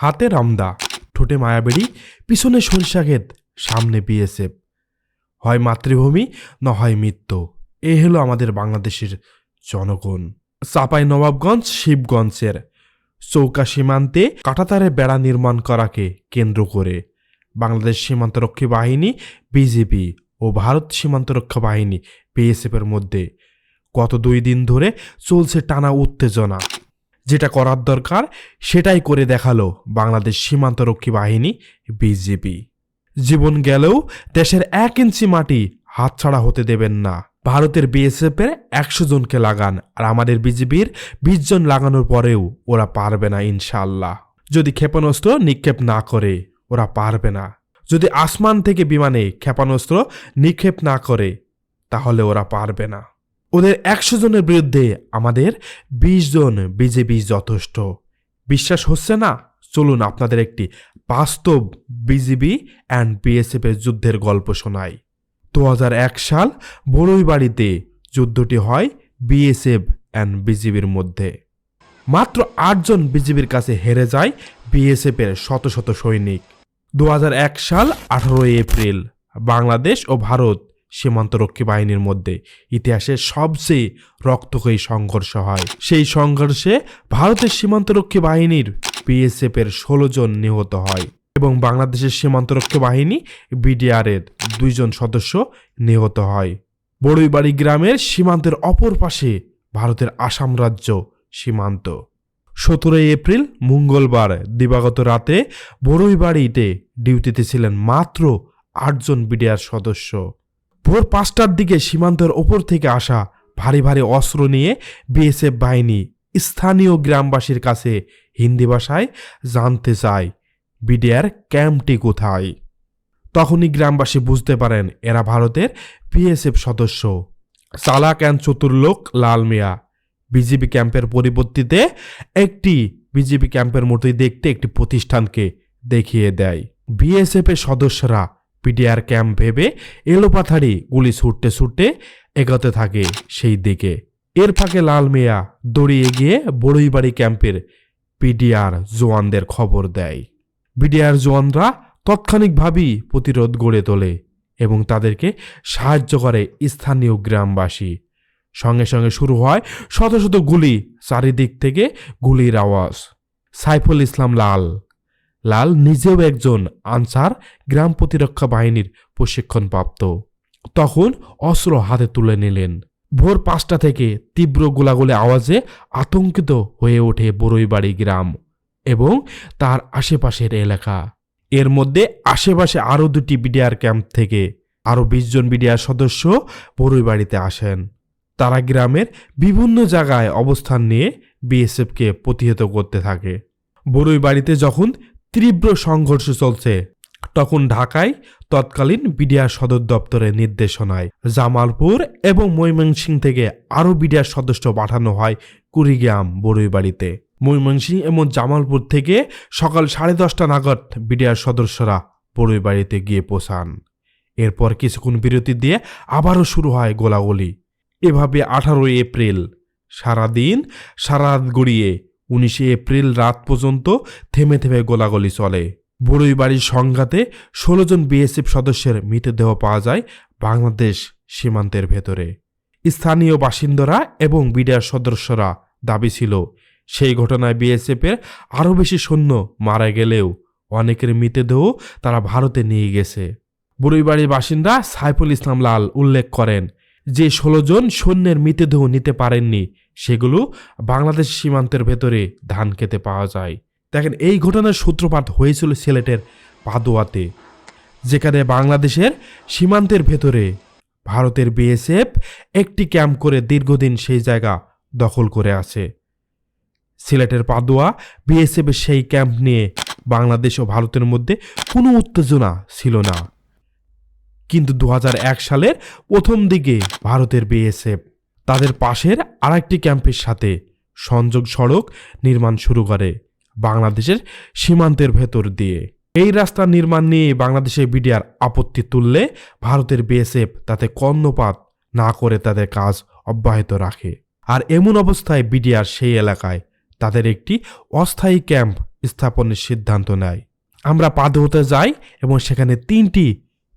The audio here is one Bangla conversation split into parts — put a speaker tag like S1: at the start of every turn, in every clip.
S1: হাতে রামদা, ঠোঁটে মায়াবেড়ি, পিছনে সরিষা ক্ষেত, সামনে বিএসএফ। হয় মাতৃভূমি, না হয় মৃত্যু। এ হলো আমাদের বাংলাদেশের জনগণ। চাপাই নবাবগঞ্জ, শিবগঞ্জের চৌকা সীমান্তে কাটাতারে বেড়া নির্মাণ করাকে কেন্দ্র করে বাংলাদেশ সীমান্তরক্ষী বাহিনী বিজেপি ও ভারত সীমান্তরক্ষা বাহিনী বিএসএফের মধ্যে গত দুই দিন ধরে চলছে টানা উত্তেজনা। যেটা করার দরকার, সেটাই করে দেখাল বাংলাদেশ সীমান্তরক্ষী বাহিনী, বিজিবি। জীবন গেলেও দেশের এক ইঞ্চি মাটি হাতছাড়া হতে দেবেন না। ভারতের বিএসএফ এর একশো জনকে লাগান আর আমাদের বিজিবির বিশ জন লাগানোর পরেও ওরা পারবে না ইনশাল্লাহ যদি ক্ষেপণাস্ত্র নিক্ষেপ না করে, ওরা পারবে না। যদি আসমান থেকে বিমানে ক্ষেপণাস্ত্র নিক্ষেপ না করে, তাহলে ওরা পারবে না। ওদের একশো জনের বিরুদ্ধে আমাদের বিশ জন বিজেপি যথেষ্ট। বিশ্বাস হচ্ছে না? চলুন আপনাদের একটি বাস্তব বিজিবি অ্যান্ড বিএসএফ এর যুদ্ধের গল্প শোনাই। দু এক সাল বড়ইবাড়িতে যুদ্ধটি হয় বিএসএফ অ্যান্ড বিজিবির মধ্যে। মাত্র আটজন বিজিবির কাছে হেরে যায় বিএসএফ এর শত শত সৈনিক। দু হাজার এক সাল আঠারোই এপ্রিল, বাংলাদেশ ও ভারত সীমান্তরক্ষী বাহিনীর মধ্যে ইতিহাসের সবচেয়ে রক্তক্ষয়ী সংঘর্ষ হয়। সেই সংঘর্ষে ভারতের সীমান্তরক্ষী বাহিনীর বিএসএফ এর ষোলো জন নিহত হয় এবং বাংলাদেশের সীমান্তরক্ষী বাহিনী বিডিআর এর দুইজন সদস্য নিহত হয়। বড়ইবাড়ি গ্রামের সীমান্তের অপর পাশে ভারতের আসাম রাজ্য সীমান্ত। সতেরোই এপ্রিল মঙ্গলবার দিবাগত রাতে বড়ইবাড়িতে ডিউটিতে ছিলেন মাত্র আটজন বিডিআর সদস্য। ভোর পাঁচটার দিকে সীমান্তের ওপর থেকে আসা ভারী ভারী অস্ত্র নিয়ে বিএসএফ বাহিনী স্থানীয় গ্রামবাসীর কাছে হিন্দি ভাষায় জানতে চায়, বিডিআর ক্যাম্পটি কোথায়? তখনই গ্রামবাসী বুঝতে পারেন এরা ভারতের বিএসএফ সদস্য। চালাক অ্যান্ড চতুর্লোক লাল মিয়া। বিজেপি ক্যাম্পের পরিবর্তিতে একটি বিজেপি ক্যাম্পের মতোই দেখতে একটি প্রতিষ্ঠানকে দেখিয়ে দেয়। বিএসএফ এর সদস্যরা পিডিআর ক্যাম্প ভেবে এলোপাথারি গুলি ছুটতে ছুটতে এগোতে থাকে সেই দিকে। এর ফাঁকে লাল মিয়া দড়িয়ে গিয়ে বড়ইবাড়ি ক্যাম্পের পিডিআর জোয়ানদের খবর দেয়। বিডিআর জোয়ানরা তাৎক্ষণিকভাবেই প্রতিরোধ গড়ে তোলে এবং তাদেরকে সাহায্য করে স্থানীয় গ্রামবাসী। সঙ্গে সঙ্গে শুরু হয় শত শত গুলি, চারিদিক থেকে গুলির আওয়াজ। সাইফুল ইসলাম লাল। লাল নিজেও একজন আনসার গ্রাম প্রতিরক্ষা বাহিনীর প্রশিক্ষণপ্রাপ্ত। তখন অস্ত্র হাতে তুলে নিলেন। ভোর পাঁচটা থেকে তীব্র গোলাগুলি আওয়াজে আতঙ্কিত হয়ে ওঠে বড়ইবাড়ি গ্রাম এবং তার আশেপাশের এলাকা। এর মধ্যে আশেপাশে আরও দুটি বিডিআর ক্যাম্প থেকে আরও জন বিডিআর সদস্য বড়ইবাড়িতে আসেন। তারা গ্রামের বিভিন্ন জায়গায় অবস্থান নিয়ে বিএসএফকে প্রতিহত করতে থাকে। বড়ই বাড়িতে যখন তীব্র সংঘর্ষ চলছে। তখন ঢাকায় তৎকালীন বিডিআর সদর দপ্তরের নির্দেশনায় জামালপুর এবং ময়মনসিং থেকে আরও বিডিআর সদস্য পাঠানো হয় কুড়িগ্রাম বড়ইবাড়িতে। ময়মনসিং এবং জামালপুর থেকে সকাল সাড়ে দশটা নাগাদ বিডিআর সদস্যরা বড়ইবাড়িতে গিয়ে পৌঁছান। এরপর কিছুক্ষণ বিরতি দিয়ে আবারও শুরু হয় গোলাগুলি। এভাবে আঠারোই এপ্রিল সারাদিন সারা রাত গড়িয়ে উনিশে এপ্রিল রাত পর্যন্ত থেমে থেমে গোলাগুলি চলে। বড়ই বাড়ির সংঘাতে ষোলো জন বিএসএফ সদস্যের মৃতদেহ পাওয়া যায় বাংলাদেশ সীমান্তের ভেতরে। স্থানীয় বাসিন্দারা এবং বিডিআর সদস্যরা দাবি ছিল, সেই ঘটনায় বিএসএফের আরও বেশি সৈন্য মারা গেলেও অনেকের মৃতদেহ তারা ভারতে নিয়ে গেছে। বড়ইবাড়ির বাসিন্দা সাইফুল ইসলাম লাল উল্লেখ করেন, যে ষোলো জন সৈন্যের মৃতদেহ নিতে পারেননি সেগুলো বাংলাদেশ সীমান্তের ভেতরে ধান খেতে পাওয়া যায়। দেখেন, এই ঘটনার সূত্রপাত হয়েছিল সিলেটের পাদোয়াতে, যেখানে বাংলাদেশের সীমান্তের ভেতরে ভারতের বিএসএফ একটি ক্যাম্প করে দীর্ঘদিন সেই জায়গা দখল করে আছে। সিলেটের পাদুয়া বিএসএফের সেই ক্যাম্প নিয়ে বাংলাদেশ ও ভারতের মধ্যে কোনো উত্তেজনা ছিল না। কিন্তু দু হাজার এক সালের প্রথম দিকে ভারতের বিএসএফ তাদের পাশের আরেকটি ক্যাম্পের সাথে সংযোগ সড়ক নির্মাণ শুরু করে বাংলাদেশের সীমান্তের ভেতর দিয়ে। এই রাস্তা নির্মাণ নিয়ে বাংলাদেশের বিডিআর আপত্তি তুললে ভারতের বিএসএফ তাতে কর্ণপাত না করে তাদের কাজ অব্যাহত রাখে। আর এমন অবস্থায় বিডিআর সেই এলাকায় তাদের একটি অস্থায়ী ক্যাম্প স্থাপনের সিদ্ধান্ত নেয়। আমরা পাদোতে যাই এবং সেখানে তিনটি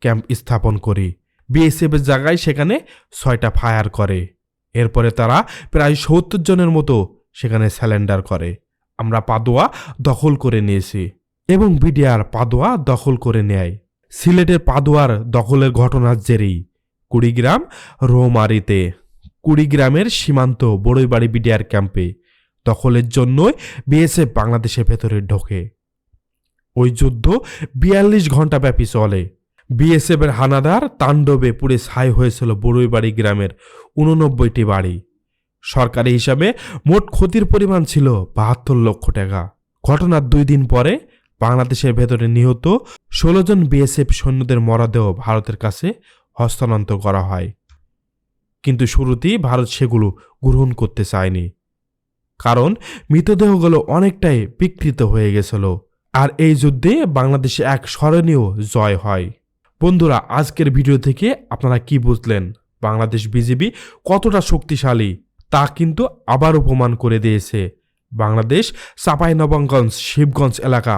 S1: ক্যাম্প স্থাপন করি। বিএসএফের জায়গায় সেখানে ছয়টা ফায়ার করে। এরপরে তারা প্রায় সত্তর জনের মতো সেখানে স্যালেন্ডার করে। আমরা পাদোয়া দখল করে নিয়েছি এবং বিডিআর পাদোয়া দখল করে নেয়। সিলেটের পাদোয়ার দখলের ঘটনার জেরেই। কুড়িগ্রাম, রোমারিতে। কুড়িগ্রামের সীমান্ত বড়ইবাড়ি বিডিআর ক্যাম্পে দখলের জন্যই বিএসএফ বাংলাদেশের ভেতরে ঢোকে। ওই যুদ্ধ বিয়াল্লিশ ঘণ্টা ব্যাপী চলে। বিএসএফের হানাদার তাণ্ডবে পুড়ে ছাই হয়েছিল বড়ুইবাড়ি গ্রামের উননব্বইটি বাড়ি। সরকারি হিসাবে মোট ক্ষতির পরিমাণ ছিল বাহাত্তর লক্ষ টাকা। ঘটনার দুই দিন পরে বাংলাদেশের ভেতরে নিহত ষোলো জন বিএসএফ সৈন্যদের মরদেহ ভারতের কাছে হস্তান্তর করা হয়। কিন্তু শুরুতেই ভারত সেগুলো গ্রহণ করতে চায়নি। কারণ মৃতদেহগুলো অনেকটাই বিকৃত হয়ে গেছিল। আর এই যুদ্ধে বাংলাদেশে এক স্মরণীয় জয় হয়। বন্ধুরা, আজকের ভিডিও থেকে আপনারা কি বুঝলেন? বাংলাদেশ বিজেপি কতটা শক্তিশালী তা কিন্তু আবার প্রমাণ করে দিয়েছে। বাংলাদেশ চাঁপাইনবাবগঞ্জ শিবগঞ্জ এলাকা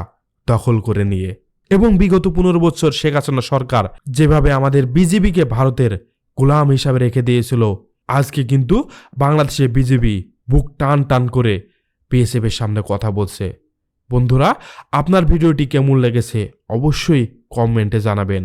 S1: দখল করে নিয়ে। এবং বিগত পনেরো বছর শেখ হাসিনা সরকার যেভাবে আমাদের বিজেপিকে ভারতের গোলাম হিসাবে রেখে দিয়েছিল, আজকে কিন্তু বাংলাদেশের বিজেপি বুক টান টান করে বিএসএফের সামনে কথা বলছে। বন্ধুরা, আপনার ভিডিওটি কেমন লেগেছে অবশ্যই কমেন্টে জানাবেন।